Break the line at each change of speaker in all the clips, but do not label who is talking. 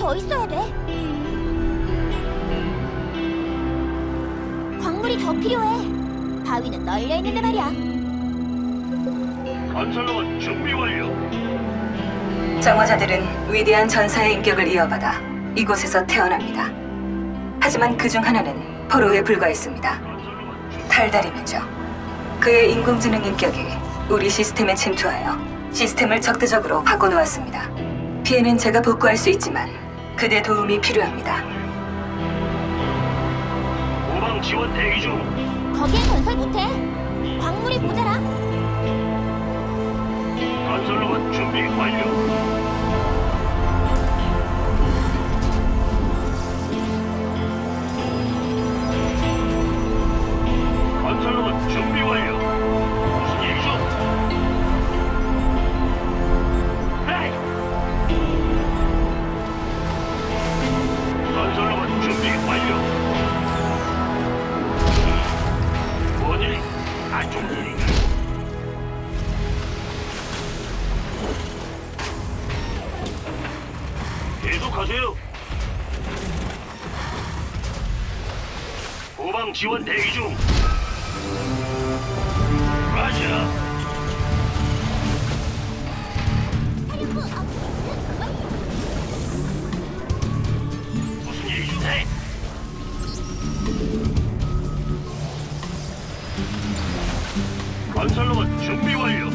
더 있어야 돼. 광물이 더 필요해. 바위는 널려 있는데 말이야.
건설로봇 준비 완료.
정화자들은 위대한 전사의 인격을 이어받아 이곳에서 태어납니다. 하지만 그 중 하나는 포로에 불과했습니다. 달달임이죠. 그의 인공지능 인격이 우리 시스템에 침투하여 시스템을 적대적으로 바꿔놓았습니다. 피해는 제가 복구할 수 있지만 그대 도움이 필요합니다.
후방 지원 대기 중.
거기에 건설 못해. 광물이 모자라.
건설로봇 준비 완료. 후방 지원 대기 중. 라자. 무슨? 네. 건설로봇 준비 완료.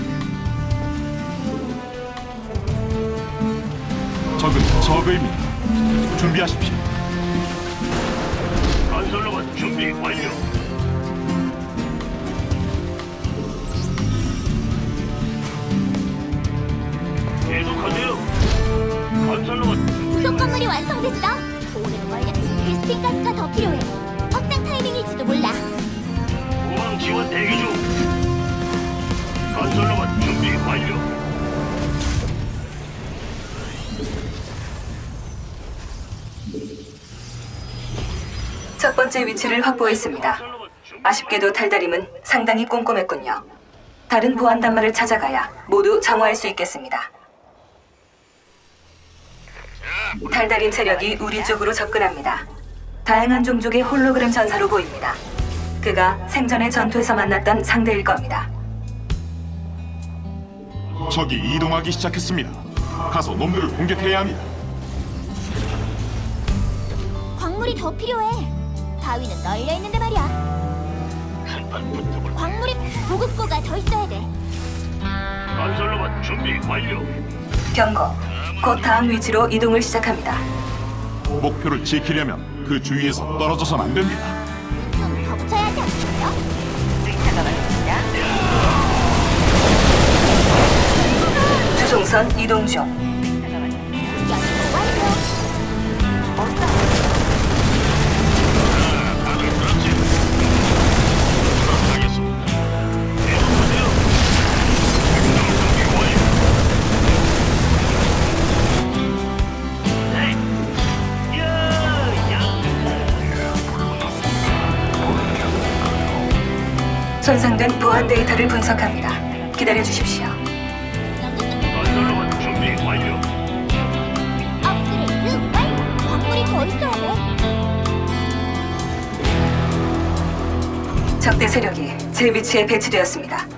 적은 적의입니다. 준비하십시오.
완성됐어. 오는 걸려. 베스핀 가스가 더 필요해. 확장 타이밍일지도 몰라.
후방 지원 대기 중. 건설로봇 준비 완료.
첫 번째 위치를 확보했습니다. 아쉽게도 달달임은 상당히 꼼꼼했군요. 다른 보안 단말을 찾아가야 모두 정화할 수 있겠습니다. 달달임 세력이 우리 쪽으로 접근합니다. 다양한 종족의 홀로그램 전사로 보입니다. 그가 생전의 전투에서 만났던 상대일 겁니다.
적이 이동하기 시작했습니다. 가서 놈들을 공격해야 합니다.
광물이 더 필요해. 바위는 널려 있는데 말이야.
한판 붙어볼.
광물이 보급고가 더 있어야 돼.
건설로봇 준비 완료.
경고. 곧 다음 위치로 이동을 시작합니다.
목표를 지키려면 그 주위에서 떨어져선 안 됩니다.
좀더 붙여야 하지 않겠어?
주송선 이동 중. 손상된 보안 데이터를 분석합니다. 기다려 주십시오. 적대 세력이 제 위치에 배치되었습니다.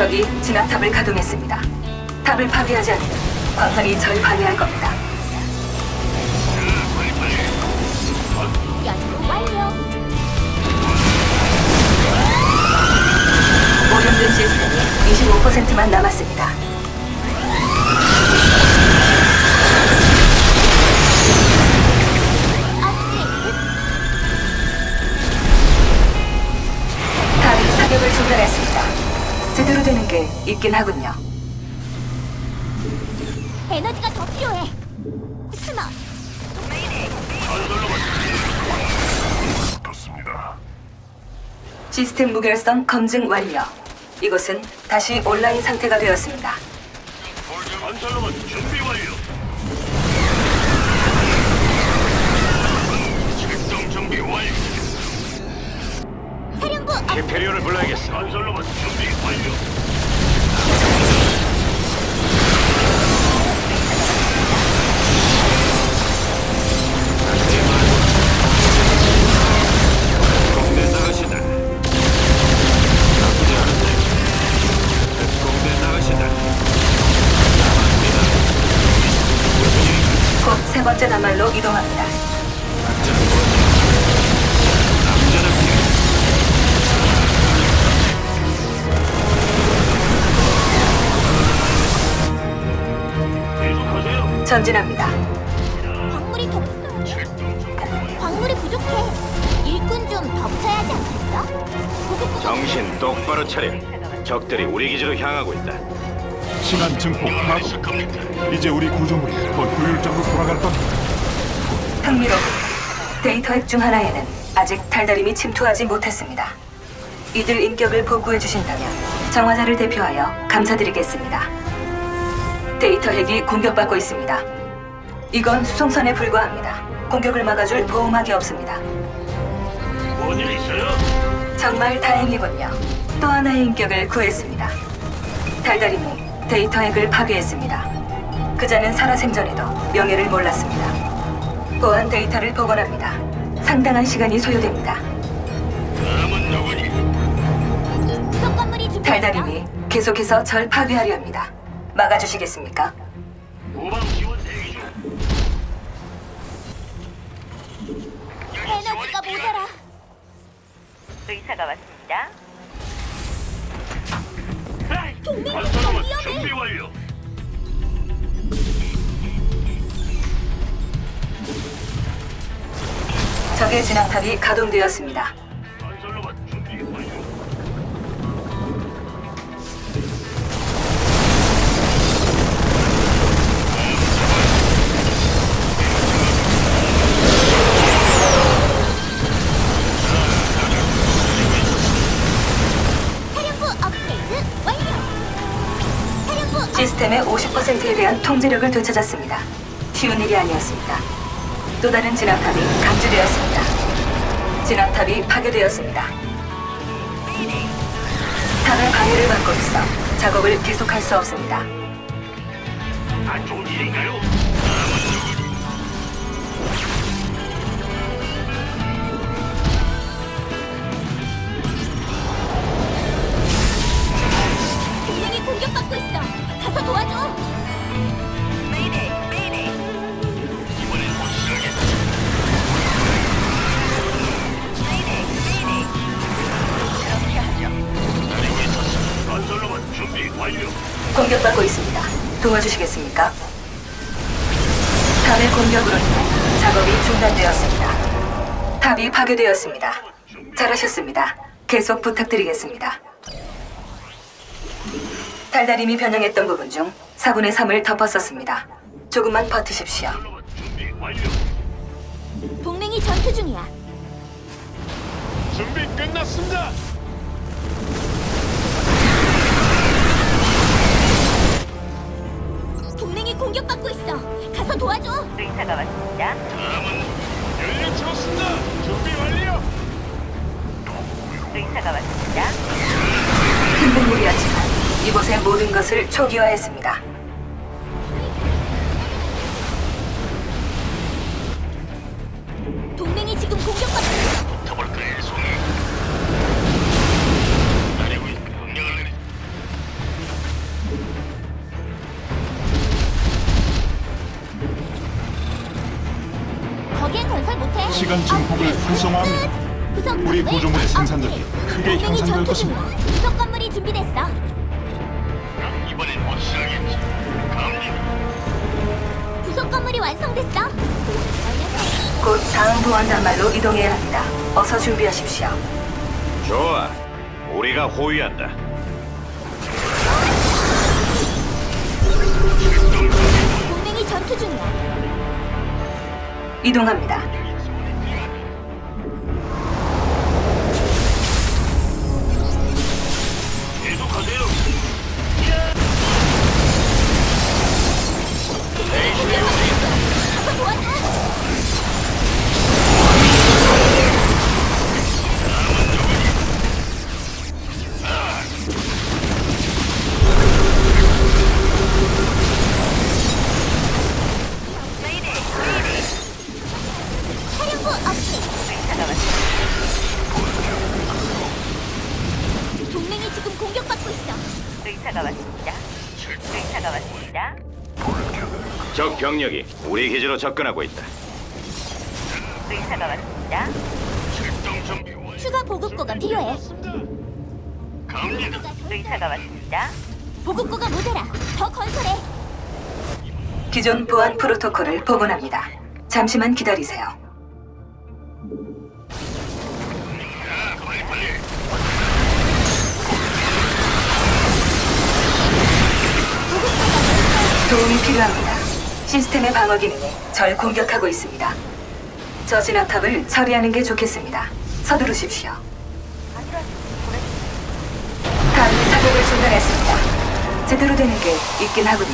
적이 진압탑을 가동했습니다. 탑을 파괴하지 않으면 광선이 절 방해할 겁니다.
연구 완료.
오염된 시스템이 25%만 남았습니다. 제대로 되는 게 있긴 하군요.
에너지가 더 필요해. 스마
좋습니다.
시스템 무결성 검증 완료. 이곳은 다시 온라인 상태가 되었습니다.
건설로만 준비 완료. 출동 준비 완료.
사령부 업
히페리온을 불러야겠어. 건설로만 준비 완료.
전진합니다.
광물이 더
완료.
광물이 부족해. 일꾼 좀 더 붙여야 하지 않겠어? 구급구급
정신 똑바로 차려. 적들이 우리 기지로 향하고 있다.
시간 증폭
겁니까?
이제 우리 구조물이 더 효율적으로 돌아갈 겁니다.
흥미롭군요. 데이터 핵중 하나에는 아직 달달임이 침투하지 못했습니다. 이들 인격을 복구해 주신다면 정화자를 대표하여 감사드리겠습니다. 데이터 핵이 공격받고 있습니다. 이건 수송선에 불과합니다. 공격을 막아줄 보호막이 없습니다.
뭔일 있어요?
정말 다행이군요. 또 하나의 인격을 구했습니다. 달달임이 데이터 핵을 파괴했습니다. 그자는 살아생전에도 명예를 몰랐습니다. 보안 데이터를 복원합니다. 상당한 시간이 소요됩니다.
남은 누구니?
구석 건물이 준비됐어.
달달임이 계속해서 절 파괴하려 합니다. 막아주시겠습니까?
후방 지원 대기 중.
에너지가 모자라.
의사가 왔습니다.
위험해.
준비 완료.
적의 진압탑이 가동되었습니다. 10%에 대한 통제력을 되찾았습니다. 쉬운 일이 아니었습니다. 또 다른 진압탑이 감지되었습니다. 진압탑이 파괴되었습니다. 탑의 방해를 받고 있어 작업을 계속할 수 없습니다.
안 좋은 일인가요?
동맹이 공격받고 있어. 가서 도와줘.
이번엔 확실하게.
그렇게 하죠.
나를 위해서 건설로만 준비 완료.
공격받고 있습니다. 도와주시겠습니까? 탑의 공격으로 인해 작업이 중단되었습니다. 탑이 파괴되었습니다. 잘하셨습니다. 계속 부탁드리겠습니다. 달달임이 변형했던 부분 중 4분의 3을 덮었었습니다. 조금만 버티십시오.
건설로만 준비 완료.
동맹이 전투 중이야.
준비 끝났습니다.
초기화했습니다.
동맹이 지금 공격받고 있어.
붙어볼까요, 송이? 기다리고 있 명령을 내리.
거기엔 건설 못해.
시간 증폭을
업그레이드
활성화합니다.
끝. 구석
우리
건물
구조물의 생산력이
업그레이드.
크게
동맹이
향상될
전투
것입니다.
구석 건물이 준비 준비됐어.
이번엔 확실하겠지. 갑니다.
부속 건물이 완성됐어.
곧 다음 보안 단말로 이동해야 합니다. 어서 준비하십시오.
좋아. 우리가 호위한다.
동맹이 전투 중이야.
이동합니다.
의사가 왔습니다. 의사가 왔습니다.
적 병력이 우리 기지로 접근하고 있다.
의사가 왔습니다.
출동 준비 완료.
추가 보급고가 필요해.
갑니다.
의사가 왔습니다.
보급고가 모자라. 더 건설해.
기존 보안 프로토콜을 복원합니다. 잠시만 기다리세요. 도움이 필요합니다. 시스템의 방어 기능이 절 공격하고 있습니다. 저 진압탑을 처리하는 게 좋겠습니다. 서두르십시오. 감히 사격을 중단했습니다. 제대로 되는 게 있긴 하군요.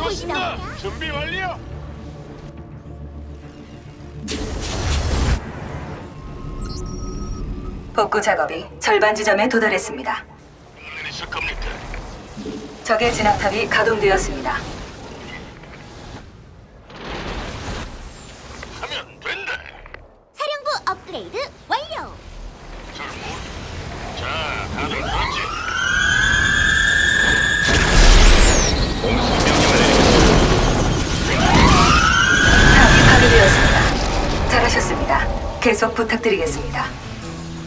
펼치고 있어.
준비 완료.
복구 작업이 절반 지점에 도달했습니다.
내리실 겁니까?
적의 진압탑이 가동되었습니다. 계속 부탁드리겠습니다.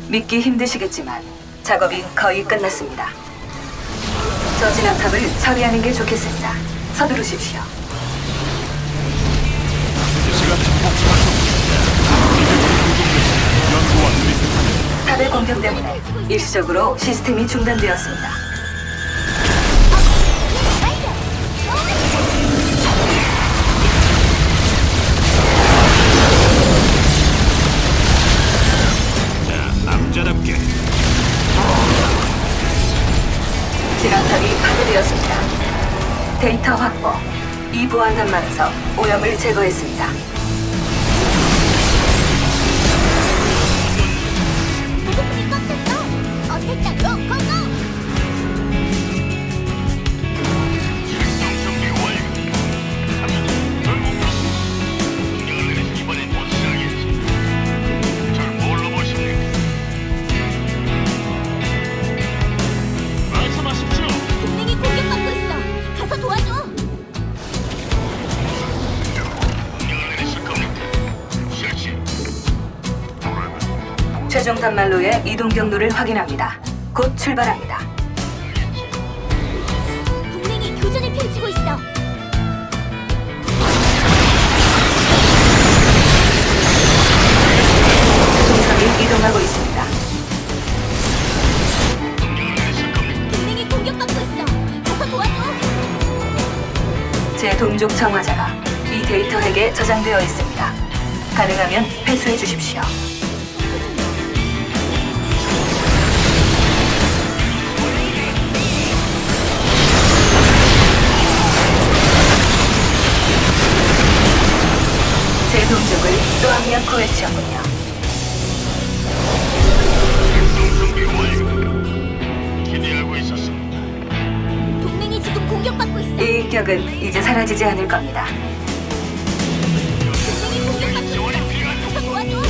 믿기 힘드시겠지만 작업이 거의 끝났습니다. 저 진압탑을 처리하는 게 좋겠습니다. 서두르십시오. 탑의 공격 때문에 일시적으로 시스템이 중단되었습니다. 진압탑이 파괴되었습니다. 데이터 확보. 이 보안 단말에서 오염을 제거했습니다. 최종 단말로의 이동 경로를 확인합니다. 곧 출발합니다.
동맹이 교전을 펼치고 있어.
동선이 이동하고 있습니다.
동맹이 공격받고 있어. 가서 도와줘.
제 동족 청화자가 이 데이터 핵에 저장되어 있습니다. 가능하면 회수해 주십시오. 병력을 또 한 명 구해주었군요.
준비 완료. 기대하고 있었습니다.
동맹이 지금 공격받고 있어.
이 인격은 이제 사라지지 않을 겁니다.
동맹이 공격받고 지원이 필요한 있어. 도와줘.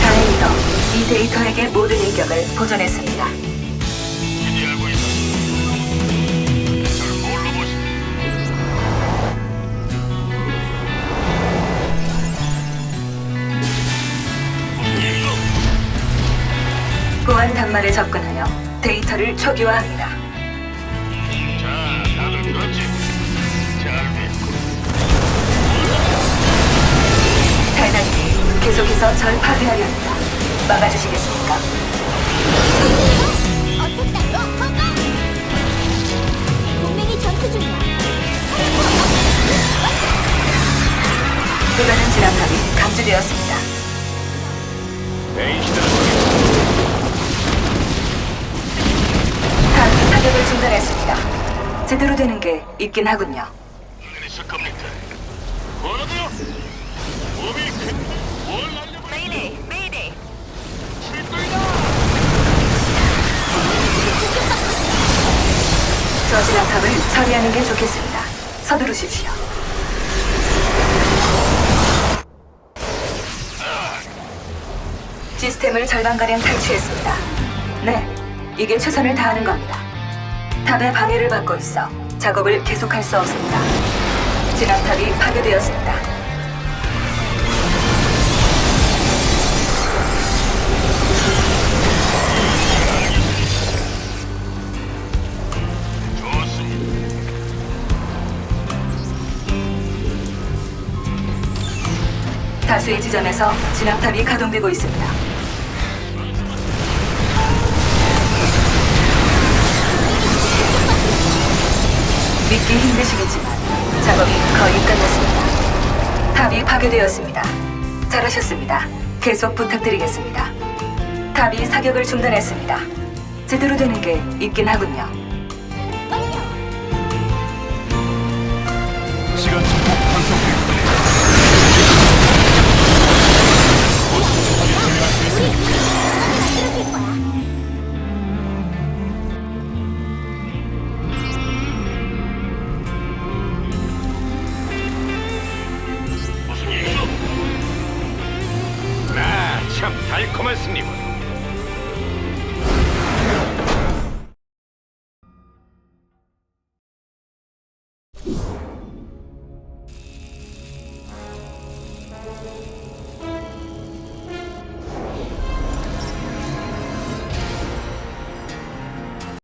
다행히도 이 데이터에게 모든 인격을 보존했습니다. 단말에 접근하여 데이터를 초기화합니다.
자, 다들 들었지? 잘 됐고.
달달님이 계속해서 절 파괴하려 합니다. 막아주시겠습니까? 또 다른 진압탑이 감지되었습니다. 되는 게 있긴 하군요.
있을 겁니까? 뭐라고요? 몸이 큰뭘 날려버려?
메이데이, 메이데이.
출동이다!
저 진압탑을 처리하는 게 좋겠습니다. 서두르십시오. 시스템을 절반가량 탈취했습니다. 네, 이게 최선을 다하는 겁니다. 탑의 방해를 받고 있어 작업을 계속할 수 없습니다. 진압탑이 파괴되었습니다. 다수의 지점에서 진압탑이 가동되고 있습니다. 믿기 힘드시겠지만 작업이 거의 끝났습니다. 탑이 파괴되었습니다. 잘하셨습니다. 계속 부탁드리겠습니다. 탑이 사격을 중단했습니다. 제대로 되는 게 있긴 하군요.